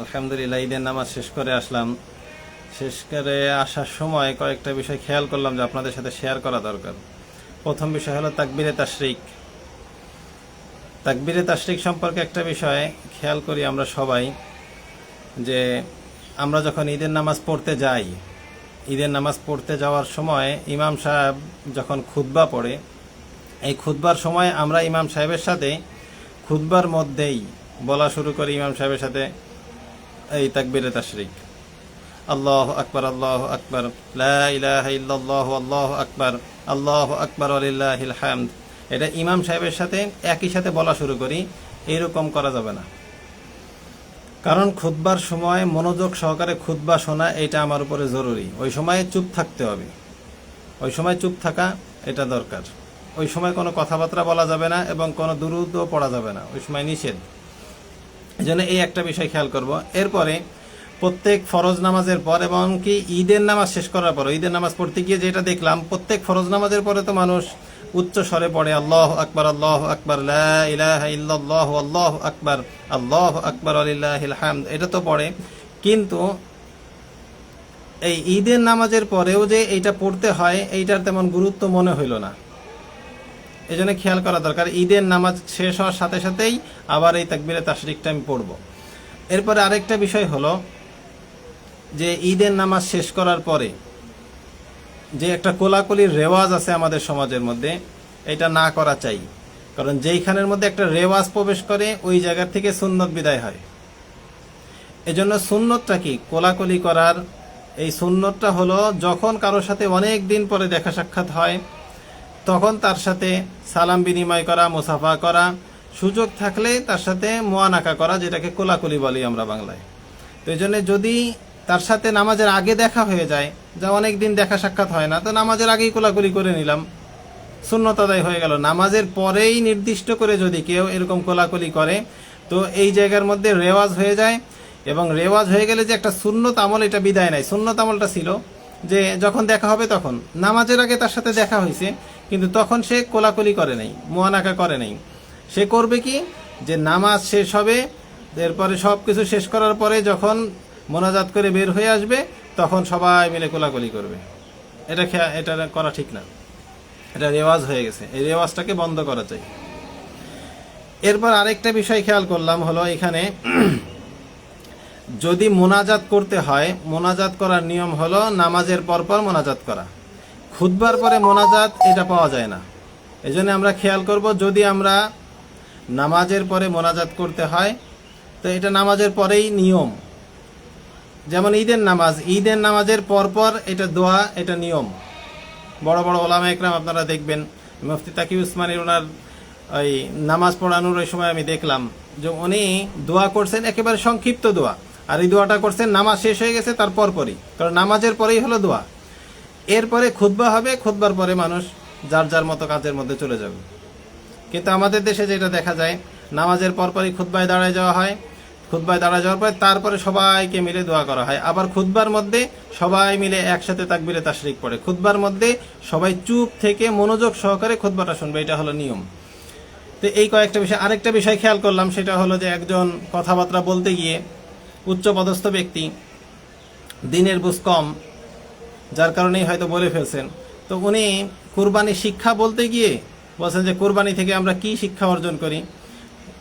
আলহামদুলিল্লাহ, ঈদের নামাজ শেষ করে আসলাম। শেষ করে আসার সময় কয়েকটা বিষয় খেয়াল করলাম যে আপনাদের সাথে শেয়ার করা দরকার। প্রথম বিষয় হলো তাকবিরে তাশরিক। তাকবিরে তাশরিক সম্পর্কে একটা বিষয় খেয়াল করি আমরা সবাই, যে আমরা যখন ঈদের নামাজ পড়তে যাই, ঈদের নামাজ পড়তে যাওয়ার সময় ইমাম সাহেব যখন খুতবা পড়ে, এই খুতবার সময় আমরা ইমাম সাহেবের সাথে, খুতবার মধ্যেই বলা শুরু করি ইমাম সাহেবের সাথে এই তাকবিরে তাশরিক। আল্লাহ আকবর আল্লাহ আকবর। লা ইলাহা ইল্লাল্লাহ, আল্লাহ আকবার। আল্লাহ আকবার আলিল্লাহিল হামদ। এটা ইমাম সাহেবের সাথে একই সাথে বলা শুরু করি, এরকম করা যাবে না। কারণ খুতবার সময় মনোযোগ সহকারে খুতবা শোনা এটা আমার উপরে জরুরি। ওই সময় চুপ থাকতে হবে। ওই সময় চুপ থাকা এটা দরকার। ওই সময় কোনো কথাবার্তা বলা যাবে না এবং কোনো দুরুদও পড়া যাবে না। ওই সময় নিষেধ। জন্য এই একটা বিষয় খেয়াল করব। এরপরে প্রত্যেক ফরজ নামাজের পর এবং কি ঈদের নামাজ শেষ করার পর, ঈদের নামাজ পড়তে গিয়ে যেটা দেখলাম, প্রত্যেক ফরজ নামাজের পরে তো মানুষ উচ্চ স্বরে পড়ে, আল্লাহ আকবার আল্লাহ আকবার ইল্লাল্লাহ, আল্লাহ আকবার আল্লাহ আকবার, আলিল্লাহিল হামদ, এটা তো পড়ে। কিন্তু এই ঈদের নামাজের পরেও যে এইটা পড়তে হয়, এইটার তেমন গুরুত্ব মনে হইল না। এই জন্য খেয়াল করা দরকার। ঈদের নামাজ শেষ হওয়ার সাথে সাথেই আবার এই তাকবিরে তাশরিকটা আমি পড়ব। এরপরে আরেকটা বিষয় হলো যে ঈদের নামাজ শেষ করার পরে যে একটা কোলাকুলির রেওয়াজ আছে আমাদের সমাজের মধ্যে, এটা না করা চাই। কারণ যেইখানের মধ্যে একটা রেওয়াজ প্রবেশ করে, ওই জায়গার থেকে সুন্নত বিদায় হয়। এজন্য সুন্নতটা কি? কোলাকুলি করার। এই সুন্নতটা হলো যখন কারোর সাথে অনেক দিন পরে দেখা সাক্ষাৎ হয় তখন তার সাথে সালাম বিনিময় করা, মুসাফা করা, সুযোগ থাকলে তার সাথে মোয়ানাকা করা, যেটাকে কোলাকুলি বলি আমরা বাংলায়। তো এই জন্য যদি তার সাথে নামাজের আগে দেখা হয়ে যায়, যা অনেক দিন দেখা সাক্ষাৎ হয় না, তো নামাজের আগেই কোলাকুলি করে নিলাম। শূন্যত আদায় হয়ে গেল। নামাজের পরেই নির্দিষ্ট করে যদি কেউ এরকম কোলাকুলি করে, তো এই জায়গার মধ্যে রেওয়াজ হয়ে যায়। এবং রেওয়াজ হয়ে গেলে যে একটা শূন্যত আমল, এটা বিদায় নাই। শূন্যত আমলটা ছিল যে যখন দেখা হবে তখন। নামাজের আগে তার সাথে দেখা হয়েছে কিন্তু তখন সে কোলাকুলি করে নাই মোয়ানাকা করে নাই। সে করবে কি? যে নামাজ শেষ হবে, এরপরে সব কিছু শেষ করার পরে যখন মোনাজাত করে বের হয়ে আসবে, তখন সবাই মিলে কোলাকুলি করবে। এটা এটা করা ঠিক না। এটা রেওয়াজ হয়ে গেছে। এই রেওয়াজটাকে বন্ধ করা চাই এরপর আরেকটা বিষয় খেয়াল করলাম হলো এখানে, যদি মোনাজাত করতে হয়, মোনাজাত করার নিয়ম হলো নামাজের পরপর মোনাজাত করা। খুদবার পরে মোনাজাত এটা পাওয়া যায় না। এই জন্য আমরা খেয়াল করব, যদি আমরা নামাজের পরে মোনাজাত করতে হয়, তো এটা নামাজের পরেই নিয়ম। যেমন ঈদের নামাজ, ঈদের নামাজের পরপর এটা দোয়া, এটা নিয়ম। বড় বড় ওলামা একরাম আপনারা দেখবেন, মুফতি তাকি উসমানের ওনার ওই নামাজ পড়ানোর ওই সময় আমি দেখলাম যে উনি দোয়া করছেন একেবারে সংক্ষিপ্ত দোয়া, আর এই দোয়াটা করছেন নামাজ শেষ হয়ে গেছে তার পরপরই, কারণ নামাজের পরেই হলো দোয়া। এরপরে খুতবা হবে, খুতবার পরে মানুষ যার যার মতো কাজের মধ্যে চলে যাবে। কিন্তু আমাদের দেশে যেটা দেখা যায়, নামাজের পরপরই খুতবায় দাঁড়ায় যাওয়া হয়। খুতবায় দাঁড়ায় যাওয়ার পরে তারপরে সবাইকে মিলে দোয়া করা হয়। আবার খুতবার মধ্যে সবাই মিলে একসাথে তাকবিরে তাশরিক পড়ে। খুতবার মধ্যে সবাই চুপ থেকে মনোযোগ সহকারে খুতবাটা শুনবে, এটা হলো নিয়ম। তো এই কয়েকটা বিষয়, আরেকটা বিষয় খেয়াল করলাম, সেটা হলো যে একজন কথাবার্তা বলতে গিয়ে উচ্চ পদস্থ ব্যক্তি দিনের বুঝ কম যার কারণেই হয়তো বলে ফেলছেন। তো উনি কুরবানি শিক্ষা বলতে গিয়ে বলছেন যে কুরবানি থেকে আমরা কি শিক্ষা অর্জন করি?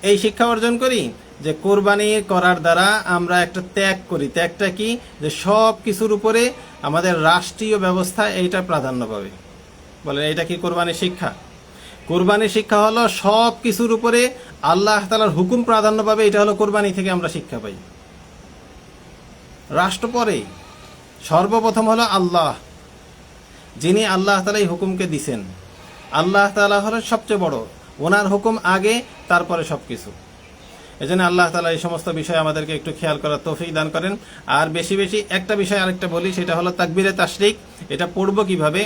এই শিক্ষা অর্জন করি যে কোরবানি করার দ্বারা আমরা একটা ত্যাগ করি। ত্যাগটা কি? যে সব কিছুর উপরে আমাদের রাষ্ট্রীয় ব্যবস্থা এইটা প্রাধান্য পাবে। বলেন এটা কি কোরবানির শিক্ষা? কোরবানির শিক্ষা হলো সব কিছুর উপরে আল্লাহ তালার হুকুম প্রাধান্য পাবে, এটা হলো কোরবানি থেকে আমরা শিক্ষা পাই। রাষ্ট্র পরে সর্বপ্রথম হলো আল্লাহ, যিনি আল্লাহ তালা এই হুকুমকে দিছেন। আল্লাহ তালা হলেন সবচেয়ে বড়। ওনার হুকুম আগে, তারপরে সব কিছু এই জন্য আল্লাহ তালা এই সমস্ত বিষয় আমাদেরকে একটু খেয়াল করার তৌফিক দান করেন। আর বেশি বেশি একটা বিষয় আরেকটা বলি, সেটা হলো তাকবিরে তাশরিক। এটা পড়ব কীভাবে?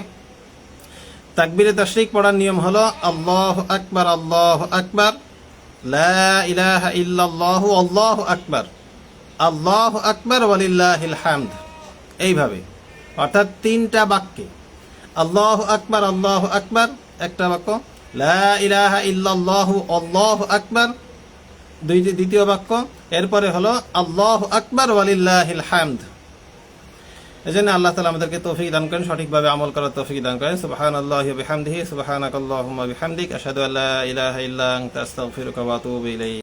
তাকবিরে তাশরিক পড়ার নিয়ম হলো আল্লাহ আকবার আল্লাহ আকবার ইলাহা ইল্লাল্লাহু, আল্লাহু আকবার। আল্লাহ আকবার ওয়ালিল্লাহিল হামদ। এইভাবে। অর্থাৎ তিনটা বাক্যে। আল্লাহ আকবার আল্লাহ আকবার, একটা বাক্য। লা ইলাহা ইল্লাল্লাহু, আল্লাহু আকবার দুই দ্বিতীয় বাক্য। এরপরে হলো, আল্লাহ আকবর, ওয়ালিল্লাহিল হামদ। এই জন্য আল্লাহ তালা আমাদেরকে তৌফিক দান করেন, সঠিকভাবে আমল করার তৌফিক দান করেন। সুবাহান আল্লাহ বিহামদিহি সুবাহানাক আল্লাহুম্মা বিহামদিক, আশহাদু আল্লা ইলাহা ইল্লা আনতা, আস্তাগফিরুকা ওয়া আতুবু